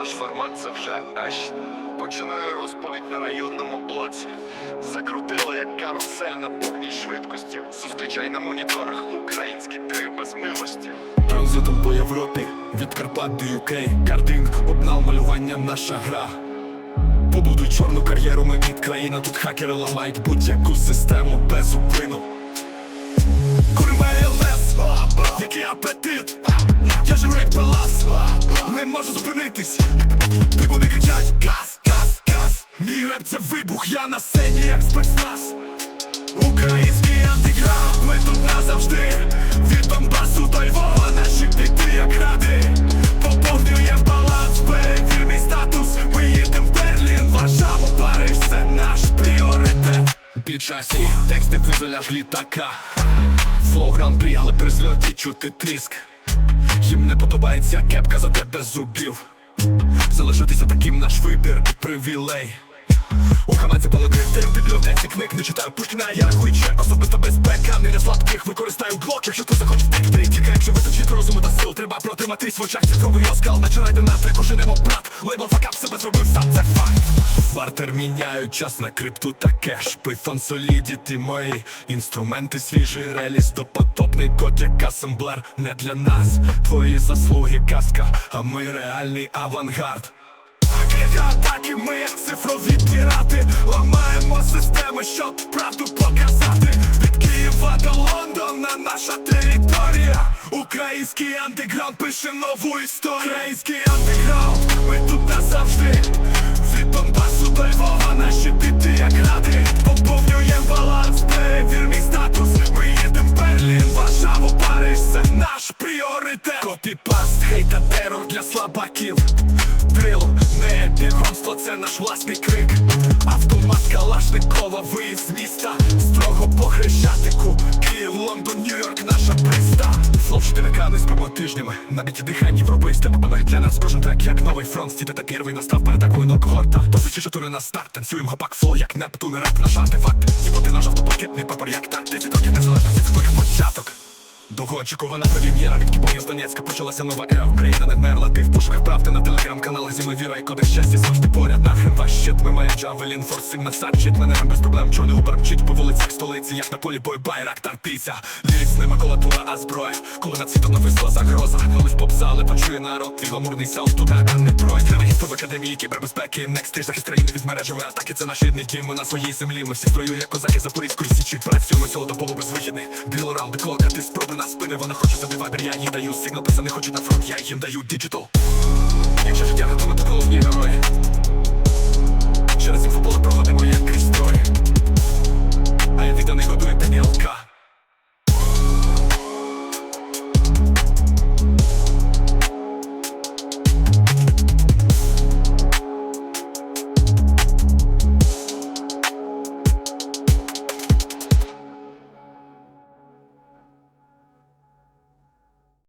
наш формат це вже аж починає розповідь на районному блоці. Закрутили як карусель на повній швидкості. Зустрічай на моніторах український тир без милості. Транзитом по Європі від Карпат до UK Картинг, обнал малювання наша гра Побудуй чорну кар'єру, ми від країна Тут хакери ламають будь-яку систему без зупину Курва ЛС, який апетит можу зупинитись. Трибуни кричать газ, газ, газ Мій реп це вибух, я на сцені як спецназ. Український антиграунд, ми тут назавжди. Від Донбасу до Львова наші біти як ради. Поповнюєм баланс, перевір мій статус. Ми їдем в Берлін, Варшаву, Париж, це наш пріоритет. Під часі тексти фюзеляж літака. Флоу гран-прі, але при зльоті чути тріск Їм не подобається кепка за тебе зубів. Залишитися таким наш вибір, привілей. У хамаці паладин, в бібліотеці книг не читаю Пушкіна, я рахую чек Особиста безпека, не для слабких Використаю глок, якщо ти захочеш втекти Тільки якщо вистачить розуму та сил. Треба протриматись в очах цифровий оскал. Наче райдер на три кожинемо брат. Лейбл факап себе зробив сам, це факт Бартер міняють час на крипту та кеш. Python солідіті мої. Інструменти свіжий реліз. Допотопний код як асемблер Не для нас, твої заслуги казка А ми реальний авангард. Атаки, ми як цифрові пірати. Ламаємо системи, щоб правду показати. Від Києва до Лондона наша територія. Український андеграунд пише нову історію. Український андеграунд, ми тут назавжди Донбасу до Львова наші біти як ради Поповнюєм баланс, перевір мій статус. Ми їдем в Берлін, Варшаву, Париж, це наш пріоритет. Копіпаст, хейт та терор для слабаків. Дрил, не підгонство, це наш власний крик. Автомат Калашникова, виїзд з міста. Строго по хрещатику Київ, Лондон, 4К не спимо тижнями Навіть дихання вробисте Бабанах для нас. Кожен трек як новий фронт Стіти та первий настав перед такою нокгорта. Тисячі тури на старт Танцюємо гопак фло, як Нептун, реп наш артефакт Тіпоти наш автопакетний папор, як так 10 років незалежності, це твоїх початок Довгоочікувана прем'єра від Кіпоні з Донецька почалася нова ера. Україна не вмерла, ти в пошуках правди на телеграм-каналах зі віра і кодекс щастя завжди поряд. Нахрен ваш щит, ми має Джавелін, форсинг на садчит Мене без проблем. Чорний губер мчить по вулицях столиці. Як на полі бой байрак тарпіця Ліріс не макулатура, а зброя. Коли над світом нависла загроза. Лиш поп-зали почує народ Твій гламурний саунд тут а не пройд Тривогідство в академії кібербезпеки. Некст ти захист країни від мережевої атаки Це наші рідний ми на своїй землі. Ми всі строю, як козаки Запорізької січі. Працюємо ціло до полу безвихідний Біло раунди клока, ти спроби на спини Вона хоче забивати, я їй даю Сигнал. Писа не на фронт, я їм даю діджитал. Якщо життя то головні герої Через інфополе проходи